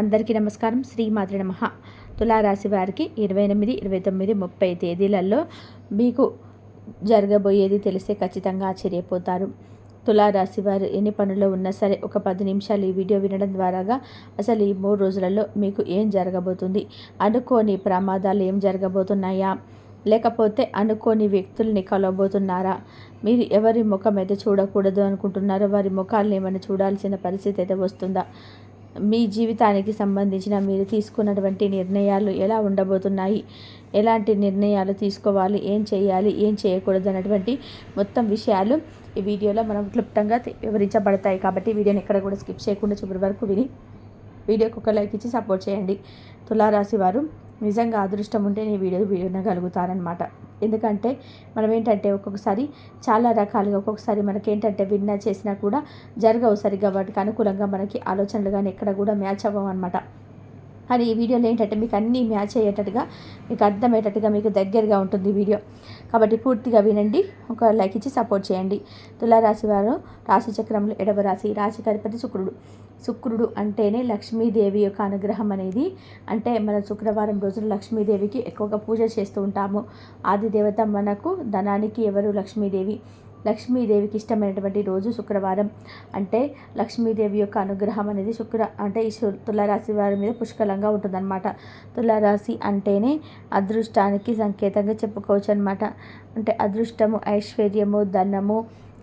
అందరికీ నమస్కారం. శ్రీ మాతృ నమ. తులారాశి వారికి ఇరవై ఎనిమిది ఇరవై తొమ్మిది ముప్పై తేదీలలో మీకు జరగబోయేది తెలిస్తే ఖచ్చితంగా ఆశ్చర్యపోతారు. తులారాశి వారు ఎన్ని పనుల్లో ఉన్నా సరే ఒక పది నిమిషాలు ఈ వీడియో వినడం ద్వారాగా అసలు ఈ మూడు రోజులలో మీకు ఏం జరగబోతుంది? అనుకోని ప్రమాదాలు ఏం జరగబోతున్నాయా? లేకపోతే అనుకోని వ్యక్తుల్ని కలవబోతున్నారా? మీరు ఎవరి ముఖం అయితే చూడకూడదు అనుకుంటున్నారో వారి ముఖాలను ఏమైనా చూడాల్సిన పరిస్థితి అయితే వస్తుందా? మీ జీవితానికి సంబంధించిన మీరు తీసుకున్నటువంటి నిర్ణయాలు ఎలా ఉండబోతున్నాయి? ఎలాంటి నిర్ణయాలు తీసుకోవాలి? ఏం చేయాలి? ఏం చేయకూడదు? అన్నటువంటి మొత్తం విషయాలు ఈ వీడియోలో మనం క్లుప్తంగా వివరించబడతాయి. కాబట్టి వీడియోని ఎక్కడ కూడా స్కిప్ చేయకుండా చివరి వరకు విని వీడియోకి ఒక లైక్ ఇచ్చి సపోర్ట్ చేయండి. తులారాశి వారు నిజంగా అదృష్టం ఉంటే నేను వీడియో వినగలుగుతారనమాట ఎందుకంటే మనం ఏంటంటే ఒక్కొక్కసారి చాలా రకాలుగా ఒక్కొక్కసారి మనకి ఏంటంటే విన్నా చేసినా కూడా జరగవు సరిగ్గా వాటికి అనుకూలంగా మనకి ఆలోచనలు కానీ ఎక్కడ కూడా మ్యాచ్ అవ్వవు అనమాట కానీ ఈ వీడియోలో ఏంటంటే మీకు అన్నీ మ్యాచ్ అయ్యేటట్టుగా మీకు అర్థమయ్యేటట్టుగా మీకు దగ్గరగా ఉంటుంది వీడియో. కాబట్టి పూర్తిగా వినండి ఒక లైక్ ఇచ్చి సపోర్ట్ చేయండి. తులారాశి వారు రాశి చక్రంలో ఎడవ రాశి రాశి అధిపతి శుక్రుడు. శుక్రుడు అంటేనే లక్ష్మీదేవి యొక్క అనుగ్రహం అనేది. అంటే మన శుక్రవారం రోజున లక్ష్మీదేవికి ఎక్కువగా పూజ చేస్తూ ఉంటాము. ఆది దేవత మనకు ధనానికి ఎవరు లక్ష్మీదేవి? లక్ష్మీదేవికి ఇష్టమైనటువంటి రోజు శుక్రవారం. అంటే లక్ష్మీదేవి యొక్క అనుగ్రహం అనేది శుక్ర అంటే ఈ తులారాశి వారి మీద పుష్కలంగా ఉంటుందన్నమాట. తులారాశి అంటేనే అదృష్టానికి సంకేతంగా చెప్పుకోవచ్చు అనమాట అంటే అదృష్టము ఐశ్వర్యము ధనము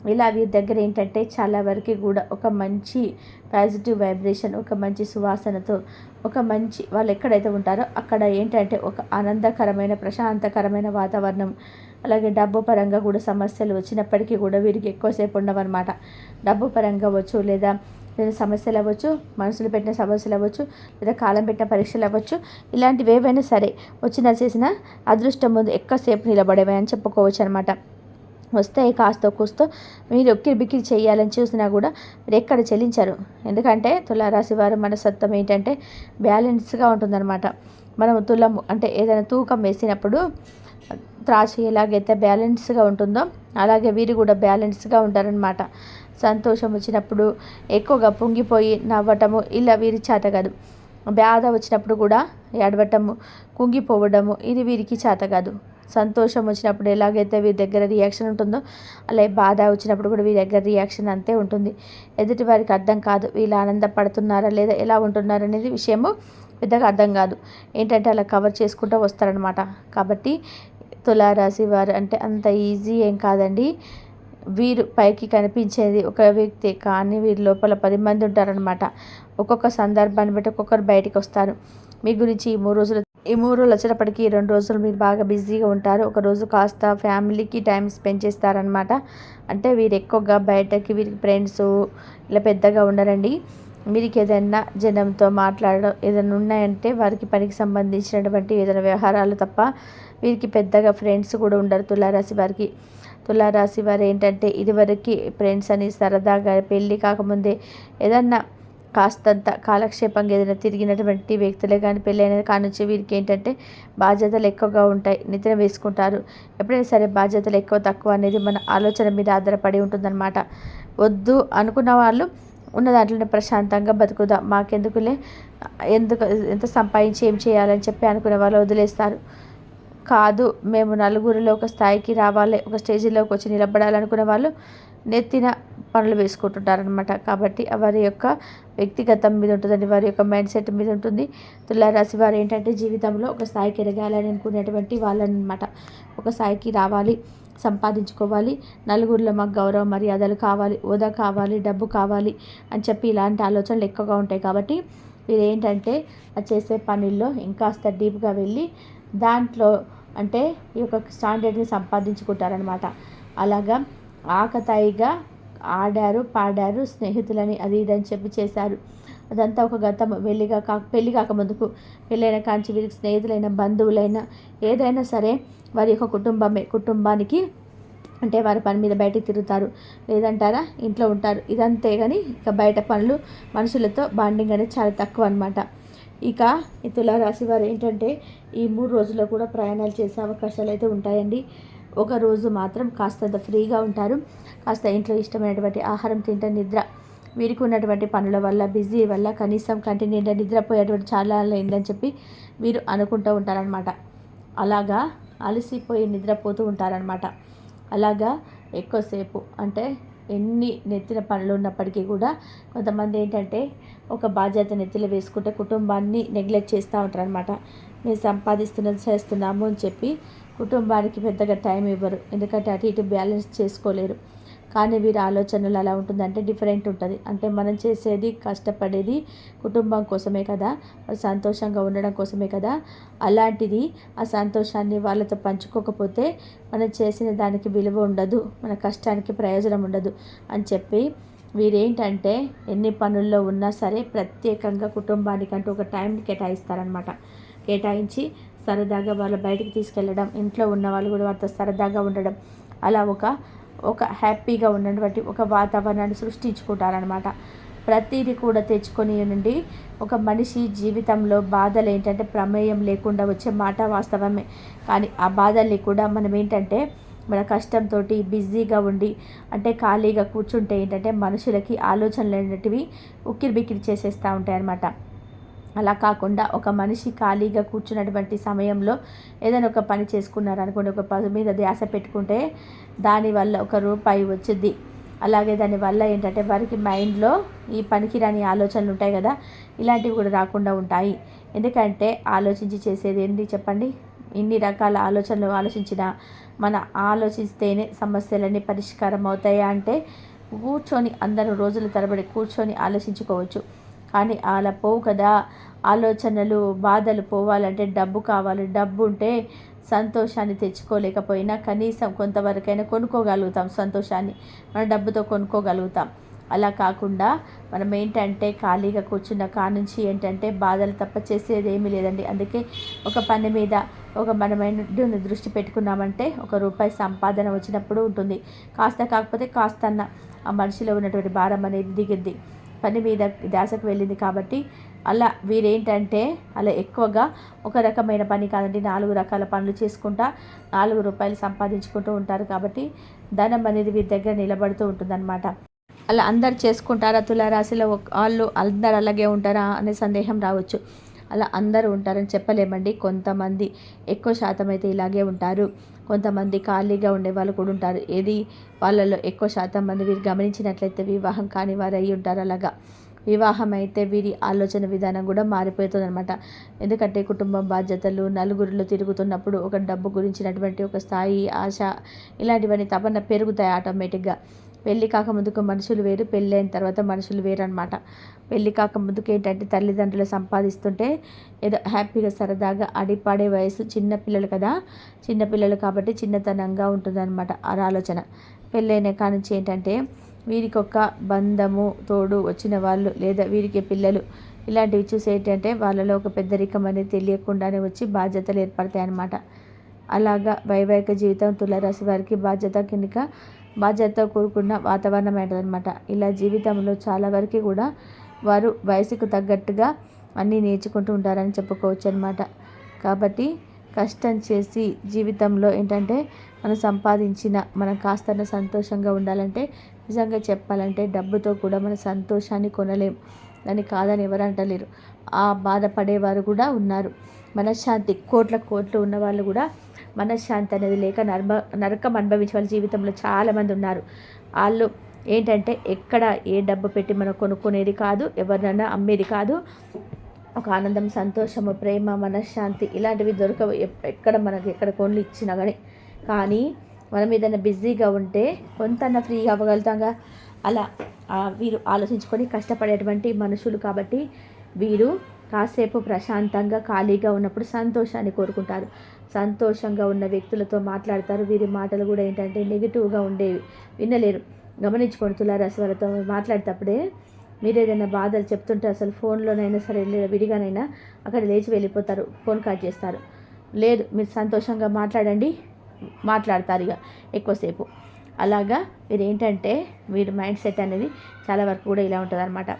ఇలా వీరి దగ్గర ఏంటంటే చాలా వరకు కూడా ఒక మంచి పాజిటివ్ వైబ్రేషన్ ఒక మంచి సువాసనతో ఒక మంచి వాళ్ళు ఎక్కడైతే ఉంటారో అక్కడ ఏంటంటే ఒక ఆనందకరమైన ప్రశాంతకరమైన వాతావరణం అలాగే డబ్బు పరంగా కూడా సమస్యలు వచ్చినప్పటికీ కూడా వీరికి ఎక్కువసేపు ఉండవన్నమాట. డబ్బు పరంగా అవ్వచ్చు లేదా లేదా సమస్యలు అవ్వచ్చు మనసులు పెట్టిన సమస్యలు అవ్వచ్చు లేదా కాలం పెట్టిన పరీక్షలు అవ్వచ్చు ఇలాంటివి ఏవైనా సరే వచ్చినా చేసిన అదృష్టం ముందు ఎక్కువసేపు నిలబడేవి అని చెప్పుకోవచ్చు అనమాట వస్తే కాస్త కూస్తో మీరు ఒక్కిరి బిక్కిరి చేయాలని చూసినా కూడా మీరు ఎక్కడ చెల్లించరు. ఎందుకంటే తులారాశి వారు మనసత్వం ఏంటంటే బ్యాలెన్స్గా ఉంటుందన్నమాట. మనం తులము అంటే ఏదైనా తూకం వేసినప్పుడు త్రాసు ఎలాగైతే బ్యాలెన్స్గా ఉంటుందో అలాగే వీరు కూడా బ్యాలెన్స్గా ఉంటారనమాట సంతోషం వచ్చినప్పుడు ఎక్కువగా పొంగిపోయి నవ్వటము ఇలా వీరి చేత కాదు. బాధ వచ్చినప్పుడు కూడా ఏడవటము కుంగిపోవడము ఇది వీరికి చేత కాదు. సంతోషం వచ్చినప్పుడు ఎలాగైతే వీరి దగ్గర రియాక్షన్ ఉంటుందో అలాగే బాధ వచ్చినప్పుడు కూడా వీరి దగ్గర రియాక్షన్ అంతే ఉంటుంది. ఎదుటి వారికి అర్థం కాదు వీళ్ళు ఆనందపడుతున్నారా లేదా ఎలా ఉంటున్నారా అనేది విషయము పెద్దగా అర్థం కాదు. ఏంటంటే అలా కవర్ చేసుకుంటూ వస్తారనమాట కాబట్టి తులారాశి వారు అంటే అంత ఈజీ ఏం కాదండి. వీరు పైకి కనిపించేది ఒక వ్యక్తి కానీ వీరి లోపల పది మంది ఉంటారనమాట ఒక్కొక్క సందర్భాన్ని బట్టి ఒక్కొక్కరు బయటికి వస్తారు. మీ గురించి ఈ మూడు రోజులు ఈ మూడు రోజులు వచ్చేటప్పటికి రెండు రోజులు మీరు బాగా బిజీగా ఉంటారు. ఒక రోజు కాస్త ఫ్యామిలీకి టైం స్పెండ్ చేస్తారనమాట అంటే వీరు ఎక్కువగా బయటకి వీరికి ఫ్రెండ్స్ ఇలా పెద్దగా ఉండరండి. వీరికి ఏదైనా జనంతో మాట్లాడడం ఏదైనా ఉన్నాయంటే వారికి పనికి సంబంధించినటువంటి ఏదైనా వ్యవహారాలు తప్ప వీరికి పెద్దగా ఫ్రెండ్స్ కూడా ఉండరు. తులారాశి వారికి. తులారాశి వారు ఏంటంటే ఇదివరకు ఫ్రెండ్స్ అని సరదాగా పెళ్ళి కాకముందే ఏదన్నా కాస్తంత కాలక్షేపంగా ఏదైనా తిరిగినటువంటి వ్యక్తులే కానీ పెళ్ళైన కానుంచి వీరికి ఏంటంటే బాధ్యతలు ఎక్కువగా ఉంటాయి నిద్ర వేసుకుంటారు. ఎప్పుడైనా సరే బాధ్యతలు ఎక్కువ తక్కువ అనేది మన ఆలోచన మీద ఆధారపడి ఉంటుందన్నమాట. వద్దు అనుకున్న వాళ్ళు ఉన్న దాంట్లోనే ప్రశాంతంగా బతుకుదాం. మాకెందుకులే? ఎందుకు? ఎంత సంపాదించి ఏం చేయాలని చెప్పి అనుకునే వాళ్ళు వదిలేస్తారు. కాదు మేము నలుగురిలో ఒక స్థాయికి రావాలి ఒక స్టేజీలోకి వచ్చి నిలబడాలనుకునే వాళ్ళు నెత్తిన పనులు వేసుకుంటుంటారనమాట కాబట్టి వారి యొక్క వ్యక్తిగతం మీద ఉంటుందండి. వారి యొక్క మైండ్ సెట్ మీద ఉంటుంది. తులారాశి వారు ఏంటంటే జీవితంలో ఒక స్థాయికి ఎదగాలని అనుకునేటువంటి వాళ్ళనమాట ఒక స్థాయికి రావాలి సంపాదించుకోవాలి నలుగురిలో మాకు గౌరవ మర్యాదలు కావాలి హోదా కావాలి డబ్బు కావాలి అని చెప్పి ఇలాంటి ఆలోచనలు ఎక్కువగా ఉంటాయి. కాబట్టి మీరు ఏంటంటే చేసే పనుల్లో ఇంకాస్త డీప్గా వెళ్ళి దాంట్లో అంటే ఈ యొక్క స్టాండర్డ్ని సంపాదించుకుంటారనమాట అలాగా ఆకతాయిగా ఆడారు పాడారు స్నేహితులని అది ఇది అని చెప్పి చేశారు. అదంతా ఒక గతం. వెళ్ళిగా కా పెళ్ళి కాకముందుకు పెళ్ళైన కాంచి వీరికి స్నేహితులైన బంధువులైనా ఏదైనా సరే వారి యొక్క కుటుంబమే. కుటుంబానికి అంటే వారి పని మీద బయటికి తిరుగుతారు. లేదంటారా? ఇంట్లో ఉంటారు. ఇదంతే కానీ ఇక బయట పనులు మనుషులతో బాండింగ్ అనేది చాలా తక్కువ అనమాట ఇక ఈ తులారాశి వారు ఏంటంటే ఈ మూడు రోజుల్లో కూడా ప్రయాణాలు చేసే అవకాశాలు అయితే ఉంటాయండి. ఒక రోజు మాత్రం కాస్తంత ఫ్రీగా ఉంటారు. కాస్త ఇంట్లో ఇష్టమైనటువంటి ఆహారం తింటే నిద్ర వీరికి ఉన్నటువంటి పనుల వల్ల బిజీ వల్ల కనీసం కంటి నిండా నిద్రపోయేటువంటి చాలా అయిందని చెప్పి వీరు అనుకుంటూ ఉంటారనమాట అలాగా అలసిపోయి నిద్రపోతూ ఉంటారనమాట అలాగా ఎక్కువసేపు అంటే ఎన్ని నెత్తిన పనులు ఉన్నప్పటికీ కూడా కొంతమంది ఏంటంటే ఒక బాధ్యత నెత్తిలో వేసుకుంటే కుటుంబాన్ని నెగ్లెక్ట్ చేస్తూ ఉంటారనమాట మేము సంపాదిస్తున్నది చేస్తున్నాము అని చెప్పి కుటుంబానికి పెద్దగా టైం ఇవ్వరు. ఎందుకంటే అటు ఇటు బ్యాలెన్స్ చేసుకోలేరు. కానీ వీరి ఆలోచనలు అలా ఉంటుందంటే డిఫరెంట్ ఉంటుంది. అంటే మనం చేసేది కష్టపడేది కుటుంబం కోసమే కదా. సంతోషంగా ఉండడం కోసమే కదా. అలాంటిది ఆ సంతోషాన్ని వాళ్ళతో పంచుకోకపోతే మనం చేసిన దానికి విలువ ఉండదు. మన కష్టానికి ప్రయోజనం ఉండదు అని చెప్పి వీరేంటంటే ఎన్ని పనుల్లో ఉన్నా సరే ప్రత్యేకంగా కుటుంబానికంటూ ఒక టైం కేటాయిస్తారనమాట కేటాయించి సరదాగా వాళ్ళు బయటికి తీసుకెళ్ళడం ఇంట్లో ఉన్న వాళ్ళు కూడా వారితో సరదాగా ఉండడం. అలా ఒక ఒక హ్యాపీగా ఉన్నటువంటి ఒక వాతావరణాన్ని సృష్టించుకుంటారనమాట ప్రతిదీ కూడా తెచ్చుకొని నుండి ఒక మనిషి జీవితంలో బాధలు ఏంటంటే ప్రమేయం లేకుండా వచ్చే మాట వాస్తవమే. కానీ ఆ బాధల్ని కూడా మనం ఏంటంటే మన కష్టంతో బిజీగా ఉండి అంటే ఖాళీగా కూర్చుంటే ఏంటంటే మనుషులకి ఆలోచనలు అనేటివి ఉక్కిరి బిక్కిరి చేసేస్తూ ఉంటాయి అన్నమాట అలా కాకుండా ఒక మనిషి ఖాళీగా కూర్చున్నటువంటి సమయంలో ఏదైనా ఒక పని చేసుకున్నారనుకోండి ఒక పని మీద ధ్యాస పెట్టుకుంటే దానివల్ల ఒక రూపాయి వచ్చింది. అలాగే దానివల్ల ఏంటంటే వారికి మైండ్లో ఈ పనికిరాని ఆలోచనలు ఉంటాయి కదా ఇలాంటివి కూడా రాకుండా ఉంటాయి. ఎందుకంటే ఆలోచించి చేసేది ఏంటి చెప్పండి? ఇన్ని రకాల ఆలోచనలు ఆలోచించిన మన ఆలోచిస్తేనే సమస్యలన్నీ పరిష్కారం అవుతాయా అంటే కూర్చొని అందరూ రోజుల తరబడి కూర్చొని ఆలోచించుకోవచ్చు. కానీ అలా పోవు కదా. ఆలోచనలు బాధలు పోవాలంటే డబ్బు కావాలి. డబ్బు ఉంటే సంతోషాన్ని తెచ్చుకోలేకపోయినా కనీసం కొంతవరకైనా కొనుక్కోగలుగుతాం సంతోషాన్ని. మన డబ్బుతో కొనుక్కోగలుగుతాం. అలా కాకుండా మనం ఏంటంటే ఖాళీగా కూర్చున్న కానుంచి ఏంటంటే బాధలు తప్ప చేసేది ఏమీ లేదండి. అందుకే ఒక పని మీద ఒక మనమైన దృష్టి పెట్టుకున్నామంటే ఒక రూపాయి సంపాదన వచ్చినప్పుడు ఉంటుంది. కాస్త కాకపోతే కాస్త ఆ మనిషిలో ఉన్నటువంటి భారం అనేది దిగిద్ది. పని మీద ధ్యాసకు వెళ్ళింది కాబట్టి అలా వీరేంటంటే అలా ఎక్కువగా ఒక రకమైన పని కాదండి. నాలుగు రకాల పనులు చేసుకుంటా నాలుగు రూపాయలు సంపాదించుకుంటూ ఉంటారు కాబట్టి ధనం అనేది వీరి దగ్గర నిలబడుతూ ఉంటుందన్నమాట. అలా అందరు చేసుకుంటారా? తులారాశిలో వాళ్ళు అందరు అలాగే ఉంటారా అనే సందేహం రావచ్చు. అలా అందరూ ఉంటారని చెప్పలేమండి. కొంతమంది ఎక్కువ శాతం అయితే ఇలాగే ఉంటారు. కొంతమంది ఖాళీగా ఉండే వాళ్ళు కూడా ఉంటారు. ఏది వాళ్ళలో ఎక్కువ శాతం మంది వీరు గమనించినట్లయితే వివాహం కాని వారు అయి ఉంటారు. అలాగా వివాహం అయితే వీరి ఆలోచన విధానం కూడా మారిపోతుందన్నమాట. ఎందుకంటే కుటుంబం బాధ్యతలు నలుగురిలో తిరుగుతున్నప్పుడు ఒక డబ్బు గురించినటువంటి ఒక స్థాయి ఆశ ఇలాంటివన్నీ తపన పెరుగుతాయి ఆటోమేటిక్గా. పెళ్ళి కాకముందుకు మనుషులు వేరు పెళ్ళి అయిన తర్వాత మనుషులు వేరు అనమాట పెళ్ళి కాకముందుకు ఏంటంటే తల్లిదండ్రులు సంపాదిస్తుంటే ఏదో హ్యాపీగా సరదాగా అడిపాడే వయసు చిన్నపిల్లలు కదా. చిన్నపిల్లలు కాబట్టి చిన్నతనంగా ఉంటుందన్నమాట ఆ ఆలోచన. పెళ్ళైన కానుంచి ఏంటంటే వీరికి ఒక బంధము తోడు వచ్చిన వాళ్ళు లేదా వీరికి పిల్లలు ఇలాంటివి చూసి ఏంటంటే వాళ్ళలో ఒక పెద్దరికం అనేది తెలియకుండానే వచ్చి బాధ్యతలు ఏర్పడతాయి అన్నమాట అలాగా వైవాహిక జీవితం తులరాశి వారికి బాధ్యత కింద బాధ్యతతో కూడుకున్న వాతావరణం అనమాట ఇలా జీవితంలో చాలా వరకు కూడా వారు వయసుకు తగ్గట్టుగా అన్నీ నేర్చుకుంటూ ఉంటారని చెప్పుకోవచ్చు అనమాట కాబట్టి కష్టం చేసి జీవితంలో ఏంటంటే మనం సంపాదించిన మనం కాస్త సంతోషంగా ఉండాలంటే నిజంగా చెప్పాలంటే డబ్బుతో కూడా మన సంతోషాన్ని కొనలేం. దాన్ని కాదని ఎవరు అంటలేరు. ఆ బాధపడేవారు కూడా ఉన్నారు. మనశ్శాంతి కోట్ల కోట్లు ఉన్న వాళ్ళు కూడా మనశ్శాంతి అనేది లేక నర్మ నరకం అనుభవించే వాళ్ళ జీవితంలో చాలామంది ఉన్నారు. వాళ్ళు ఏంటంటే ఎక్కడ ఏ డబ్బు పెట్టి మనం కొనుక్కునేది కాదు ఎవరినైనా అమ్మేది కాదు. ఒక ఆనందం సంతోషము ప్రేమ మనశ్శాంతి ఇలాంటివి దొరకవు. ఎక్కడ మనకి ఎక్కడ కొనులు ఇచ్చినా కానీ కానీ మనం ఏదైనా బిజీగా ఉంటే కొంత ఫ్రీగా అవ్వగలుగుతాంగా అలా వీరు ఆలోచించుకొని కష్టపడేటువంటి మనుషులు కాబట్టి వీరు కాసేపు ప్రశాంతంగా ఖాళీగా ఉన్నప్పుడు సంతోషాన్ని కోరుకుంటారు. సంతోషంగా ఉన్న వ్యక్తులతో మాట్లాడతారు. వీరి మాటలు కూడా ఏంటంటే నెగిటివ్గా ఉండేవి. వినలేరు. గమనించుకోండి తులారాశి వాళ్ళతో మాట్లాడేటప్పుడే మీరు ఏదైనా బాధలు చెప్తుంటే అసలు ఫోన్లోనైనా సరే విడిగానైనా అక్కడ లేచి వెళ్ళిపోతారు. ఫోన్ కట్ చేస్తారు. లేదు మీరు సంతోషంగా మాట్లాడండి. మాట్లాడతారు ఇక ఎక్కువసేపు. అలాగా మీరు ఏంటంటే మీరు మైండ్ సెట్ అనేది చాలా వరకు కూడా ఇలా ఉంటుంది అనమాట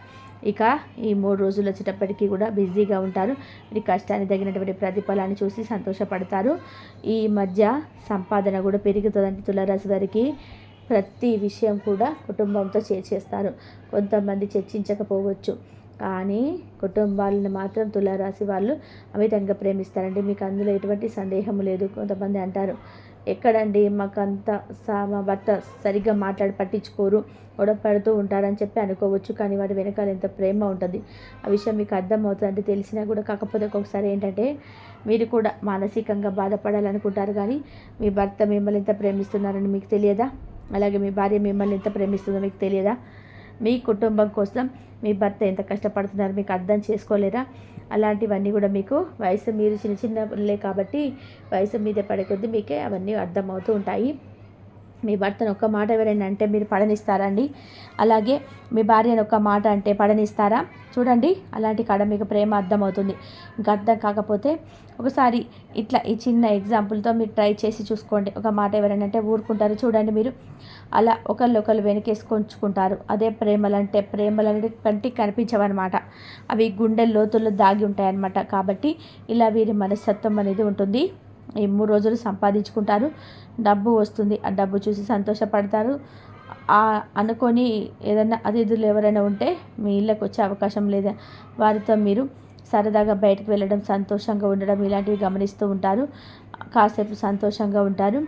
ఇక ఈ మూడు రోజులు వచ్చేటప్పటికీ కూడా బిజీగా ఉంటారు. వీరి కష్టాన్ని తగినటువంటి ప్రతిఫలాన్ని చూసి సంతోషపడతారు. ఈ మధ్య సంపాదన కూడా పెరుగుతుందంటే తులరాశి వారికి. ప్రతి విషయం కూడా కుటుంబంతో షేర్ చేస్తారు. కొంతమంది చర్చించకపోవచ్చు. కానీ కుటుంబాలను మాత్రం తులారాశి వాళ్ళు అమితంగా ప్రేమిస్తారండి. మీకు అందులో ఎటువంటి సందేహం లేదు. కొంతమంది అంటారు ఎక్కడండి? మాకు అంత మా భర్త సరిగ్గా మాట్లాడి పట్టించుకోరు. గొడవపడుతూ ఉంటారని చెప్పి అనుకోవచ్చు. కానీ వాడి వెనకాల ఎంత ప్రేమ ఉంటుంది. ఆ విషయం మీకు అర్థమవుతుంది అంటే తెలిసినా కూడా కాకపోతే ఒక్కొక్కసారి ఏంటంటే మీరు కూడా మానసికంగా బాధపడాలనుకుంటారు. కానీ మీ భర్త మిమ్మల్ని ఎంత ప్రేమిస్తున్నారని మీకు తెలియదా? అలాగే మీ భార్య మిమ్మల్ని ఎంత ప్రేమిస్తుందో మీకు తెలియదా? మీ కుటుంబం కోసం మీ భర్త ఎంత కష్టపడుతున్నారో మీకు అర్థం చేసుకోలేరా? అలాంటివన్నీ కూడా మీకు వయసు మీరు చిన్న చిన్నలే కాబట్టి వయసు మీద పడే కొద్దీ మీకే అవన్నీ అర్థమవుతూ ఉంటాయి. మీ భర్తను ఒక మాట ఎవరైనా అంటే మీరు పడనిస్తారండి. అలాగే మీ భార్యను ఒక మాట అంటే పడనిస్తారా? చూడండి అలాంటి కాడ మీకు ప్రేమ అర్థమవుతుంది. ఇంకా అర్థం కాకపోతే ఒకసారి ఇట్లా ఈ చిన్న ఎగ్జాంపుల్తో మీరు ట్రై చేసి చూసుకోండి. ఒక మాట ఎవరైనా అంటే ఊరుకుంటారు. చూడండి మీరు. అలా ఒకళ్ళు ఒకళ్ళు వెనకేసుకొంచుకుంటారు అదే ప్రేమలంటే ప్రేమలు అనేది కంటికి కనిపించవన్నమాట. అవి గుండె లోతుల్లో దాగి ఉంటాయన్నమాట. కాబట్టి ఇలా వీరి మనస్తత్వం అనేది ఉంటుంది. ఈ మూడు రోజులు సంపాదించుకుంటారు. డబ్బు వస్తుంది. ఆ డబ్బు చూసి సంతోషపడతారు. అనుకొని ఏదైనా అతిథులు ఎవరైనా ఉంటే మీ ఇళ్ళకి వచ్చే అవకాశం లేదా వారితో మీరు సరదాగా బయటకు వెళ్ళడం సంతోషంగా ఉండడం ఇలాంటివి గమనిస్తూ ఉంటారు. కాసేపు సంతోషంగా ఉంటారు.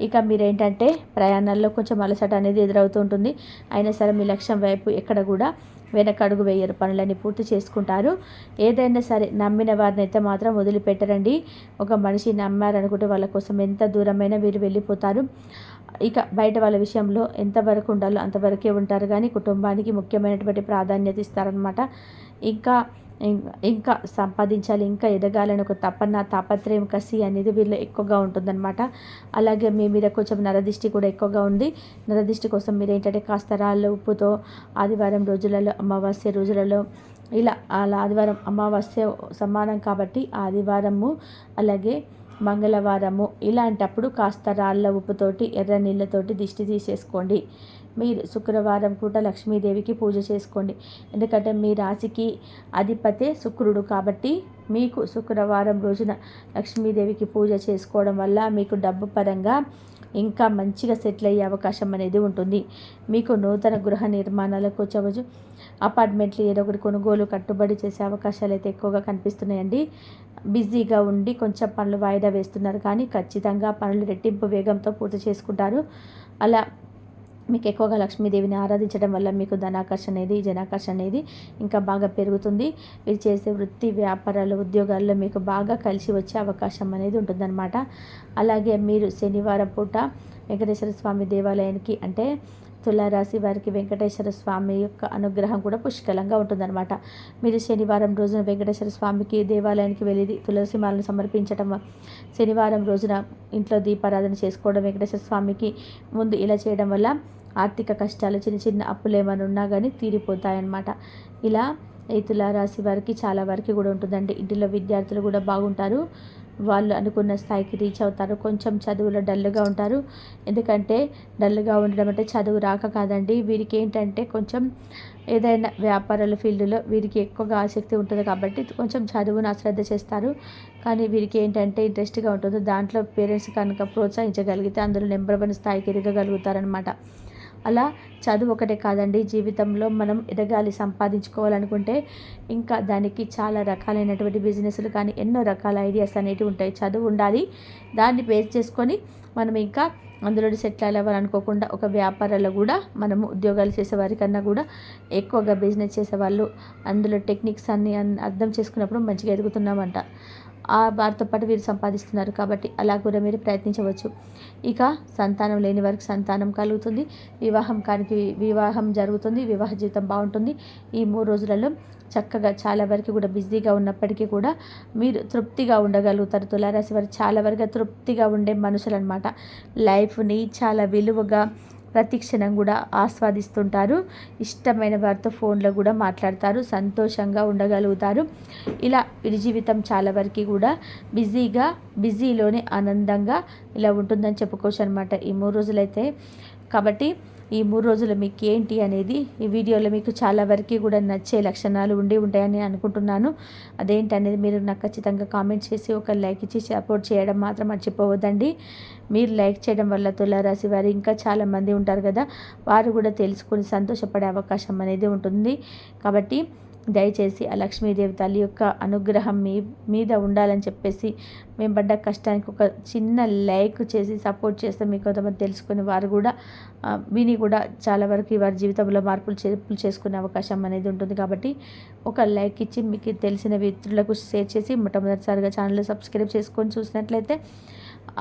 ఇక మీరేంటంటే ప్రయాణాల్లో కొంచెం అలసట అనేది ఎదురవుతూ ఉంటుంది. అయినా సరే మీ లక్ష్యం వైపు ఎక్కడ కూడా వెనకడుగు వేయరు. పనులన్నీ పూర్తి చేసుకుంటారు. ఏదైనా సరే నమ్మిన వారిని అయితే మాత్రం వదిలిపెట్టరండి. ఒక మనిషి నమ్మారనుకుంటే వాళ్ళ కోసం ఎంత దూరమైనా వీరు వెళ్ళిపోతారు. ఇక బయట వాళ్ళ విషయంలో ఎంతవరకు ఉండాలో అంతవరకే ఉంటారు. కానీ కుటుంబానికి ముఖ్యమైనటువంటి ప్రాధాన్యత ఇస్తారనమాట ఇంకా ఇంకా సంపాదించాలి ఇంకా ఎదగాలని ఒక తపన తాపత్రయం కసి అనేది వీళ్ళు ఎక్కువగా ఉంటుందన్నమాట. అలాగే మీ మీద కొంచెం నరదిష్టి కూడా ఎక్కువగా ఉంది. నరదిష్టి కోసం మీరు ఏంటంటే కాస్త రాళ్ళ ఉప్పుతో ఆదివారం రోజులలో అమావాస్య రోజులలో ఇలా అలా ఆదివారం అమావాస్య సమానం కాబట్టి ఆదివారము అలాగే మంగళవారము ఇలాంటప్పుడు కాస్త రాళ్ళ ఉప్పుతోటి ఎర్ర నీళ్ళతోటి దిష్టి తీసేసుకోండి. మీరు శుక్రవారం పూట లక్ష్మీదేవికి పూజ చేసుకోండి. ఎందుకంటే మీ రాశికి అధిపతే శుక్రుడు కాబట్టి మీకు శుక్రవారం రోజున లక్ష్మీదేవికి పూజ చేసుకోవడం వల్ల మీకు డబ్బు పరంగా ఇంకా మంచిగా సెటిల్ అయ్యే అవకాశం అనేది ఉంటుంది. మీకు నూతన గృహ నిర్మాణాలకు వచ్చవచ్చు. అపార్ట్మెంట్లు ఏదో ఒకటి కొనుగోలు కట్టుబడి చేసే అవకాశాలు అయితే ఎక్కువగా కనిపిస్తున్నాయండి. బిజీగా ఉండి కొంచెం పనులు వాయిదా వేస్తున్నారు కానీ ఖచ్చితంగా పనులు రెట్టింపు వేగంతో పూర్తి చేసుకుంటారు. అలా మీకు ఎక్కువగా లక్ష్మీదేవిని ఆరాధించడం వల్ల మీకు ధనాకర్షణ అనేది జనాకర్షణ అనేది ఇంకా బాగా పెరుగుతుంది. మీరు చేసే వృత్తి వ్యాపారాలు ఉద్యోగాల్లో మీకు బాగా కలిసి వచ్చే అవకాశం అనేది ఉంటుందన్నమాట. అలాగే మీరు శనివారం పూట వెంకటేశ్వర స్వామి దేవాలయానికి అంటే తులారాశి వారికి వెంకటేశ్వర స్వామి యొక్క అనుగ్రహం కూడా పుష్కలంగా ఉంటుందన్నమాట. మీరు శనివారం రోజున వెంకటేశ్వర స్వామికి దేవాలయానికి వెళ్ళి తులసి మాలను సమర్పించడం శనివారం రోజున ఇంట్లో దీపారాధన చేసుకోవడం వెంకటేశ్వర స్వామికి ముందు ఇలా చేయడం వల్ల ఆర్థిక కష్టాలు చిన్న చిన్న అప్పులు ఏమైనా ఉన్నా కానీ తీరిపోతాయన్నమాట. ఇలా ఈ తులారాశి వారికి చాలా వరకు కూడా ఉంటుందండి. ఇంటిలో విద్యార్థులు కూడా బాగుంటారు. వాళ్ళు అనుకున్న స్థాయికి రీచ్ అవుతారు. కొంచెం చదువులో డల్గా ఉంటారు. ఎందుకంటే డల్గా ఉండడం అంటే చదువు రాక కాదండి. వీరికి ఏంటంటే కొంచెం ఏదైనా వ్యాపారాల ఫీల్డ్లో వీరికి ఎక్కువగా ఆసక్తి ఉంటుంది కాబట్టి కొంచెం చదువును అశ్రద్ధ చేస్తారు. కానీ వీరికి ఏంటంటే ఇంట్రెస్ట్గా ఉంటుంది దాంట్లో పేరెంట్స్ కనుక ప్రోత్సహించగలిగితే అందులో నెంబర్ వన్ స్థాయికి ఎదగగలుగుతారనమాట అలా చదువు ఒకటే కాదండి. జీవితంలో మనం ఎదగాలి సంపాదించుకోవాలనుకుంటే ఇంకా దానికి చాలా రకాలైనటువంటి బిజినెస్లు కానీ ఎన్నో రకాల ఐడియాస్ అనేవి ఉంటాయి. చదువు ఉండాలి దాన్ని బేస్ చేసుకొని మనం ఇంకా అందులో సెటిల్ అవ్వాలనుకోకుండా ఒక వ్యాపారాల్లో కూడా మనము ఉద్యోగాలు చేసేవారి కన్నా కూడా ఎక్కువగా బిజినెస్ చేసేవాళ్ళు. అందులో టెక్నిక్స్ అన్ని అర్థం చేసుకున్నప్పుడు మంచిగా ఎదుగుతున్నామంట. ఆ వారితో పాటు వీరు సంపాదిస్తున్నారు కాబట్టి అలా కూడా మీరు ప్రయత్నించవచ్చు. ఇక సంతానం లేని వారికి సంతానం కలుగుతుంది. వివాహం కానికి వివాహం జరుగుతుంది. వివాహ జీవితం బాగుంటుంది. ఈ మూడు రోజులలో చక్కగా చాలా వరకు కూడా బిజీగా ఉన్నప్పటికీ కూడా మీరు తృప్తిగా ఉండగలుగుతారు. తులారాశి వారు చాలా వరకు తృప్తిగా ఉండే మనుషులు అనమాట లైఫ్ని చాలా విలువగా ప్రతి క్షణం కూడా ఆస్వాదిస్తుంటారు. ఇష్టమైన వారితో ఫోన్లో కూడా మాట్లాడతారు. సంతోషంగా ఉండగలుగుతారు. ఇలా వీరి జీవితం చాలా వరకు కూడా బిజీగా బిజీలోనే ఆనందంగా ఇలా ఉంటుందని చెప్పుకోవచ్చు అనమాట ఈ మూడు రోజులైతే. కాబట్టి ఈ మూడు రోజులు మీకు ఏంటి అనేది ఈ వీడియోలో మీకు చాలా వరకు కూడా నచ్చే లక్షణాలు ఉండి ఉంటాయని అనుకుంటున్నాను. అదేంటి అనేది మీరు నాకు ఖచ్చితంగా కామెంట్ చేసి ఒక లైక్ ఇచ్చి సపోర్ట్ చేయడం మాత్రం మర్చిపోవద్దండి. మీరు లైక్ చేయడం వల్ల తులారాశి వారు ఇంకా చాలామంది ఉంటారు కదా వారు కూడా తెలుసుకొని సంతోషపడే అవకాశం అనేది ఉంటుంది. కాబట్టి దయచేసి ఆ లక్ష్మీదేవి తల్లి యొక్క అనుగ్రహం మీ మీద ఉండాలని చెప్పేసి మేము పడ్డ కష్టానికి ఒక చిన్న లైక్ చేసి సపోర్ట్ చేస్తే మీకు కొంతమంది తెలుసుకుని వారు కూడా విని కూడా చాలా వరకు వారి జీవితంలో మార్పులు చేర్పులు చేసుకునే అవకాశం అనేది ఉంటుంది. కాబట్టి ఒక లైక్ ఇచ్చి మీకు తెలిసిన మిత్రులకు షేర్ చేసి మొట్టమొదటిసారిగా ఛానల్ సబ్స్క్రైబ్ చేసుకొని చూసినట్లయితే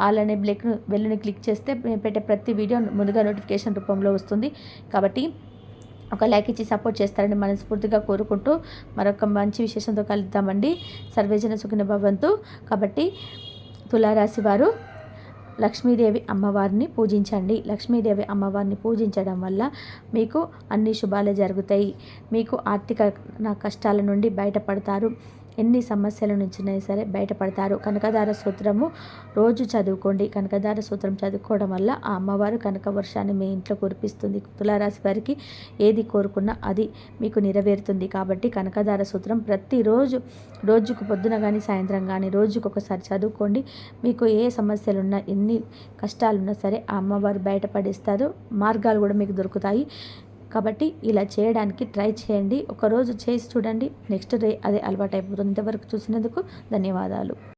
ఆల్ అనే బ్లెక్ను వెళ్ళని క్లిక్ చేస్తే మేము పెట్టే ప్రతి వీడియో ముందుగా నోటిఫికేషన్ రూపంలో వస్తుంది. కాబట్టి ఒక లైక్ ఇచ్చి సపోర్ట్ చేస్తారని మనస్ఫూర్తిగా కోరుకుంటూ మరొక మంచి విశేషంతో కలుద్దామండి. సర్వేజన సుఖిన భవంతు. కాబట్టి తులారాశి వారు లక్ష్మీదేవి అమ్మవారిని పూజించండి. లక్ష్మీదేవి అమ్మవారిని పూజించడం వల్ల మీకు అన్ని శుభాలు జరుగుతాయి. మీకు ఆర్థిక కష్టాల నుండి బయటపడతారు. ఎన్ని సమస్యల నుంచినా సరే బయటపడతారు. కనకదార సూత్రము రోజు చదువుకోండి. కనకదార సూత్రం చదువుకోవడం వల్ల ఆ అమ్మవారు కనక వర్షాన్ని మీ ఇంట్లో కురిపిస్తుంది. తులారాశి వారికి ఏది కోరుకున్నా అది మీకు నెరవేరుతుంది. కాబట్టి కనకదార సూత్రం ప్రతిరోజు రోజుకు పొద్దున కానీ సాయంత్రం కానీ రోజుకు ఒకసారి చదువుకోండి. మీకు ఏ సమస్యలున్నా ఎన్ని కష్టాలున్నా సరే ఆ అమ్మవారు బయటపడిస్తారు. మార్గాలు కూడా మీకు దొరుకుతాయి. కాబట్టి ఇలా చేయడానికి ట్రై చేయండి. ఒకరోజు చేసి చూడండి. నెక్స్ట్ డే అదే అలవాటు అయిపోతుంది ఇంతవరకు చూసినందుకు ధన్యవాదాలు.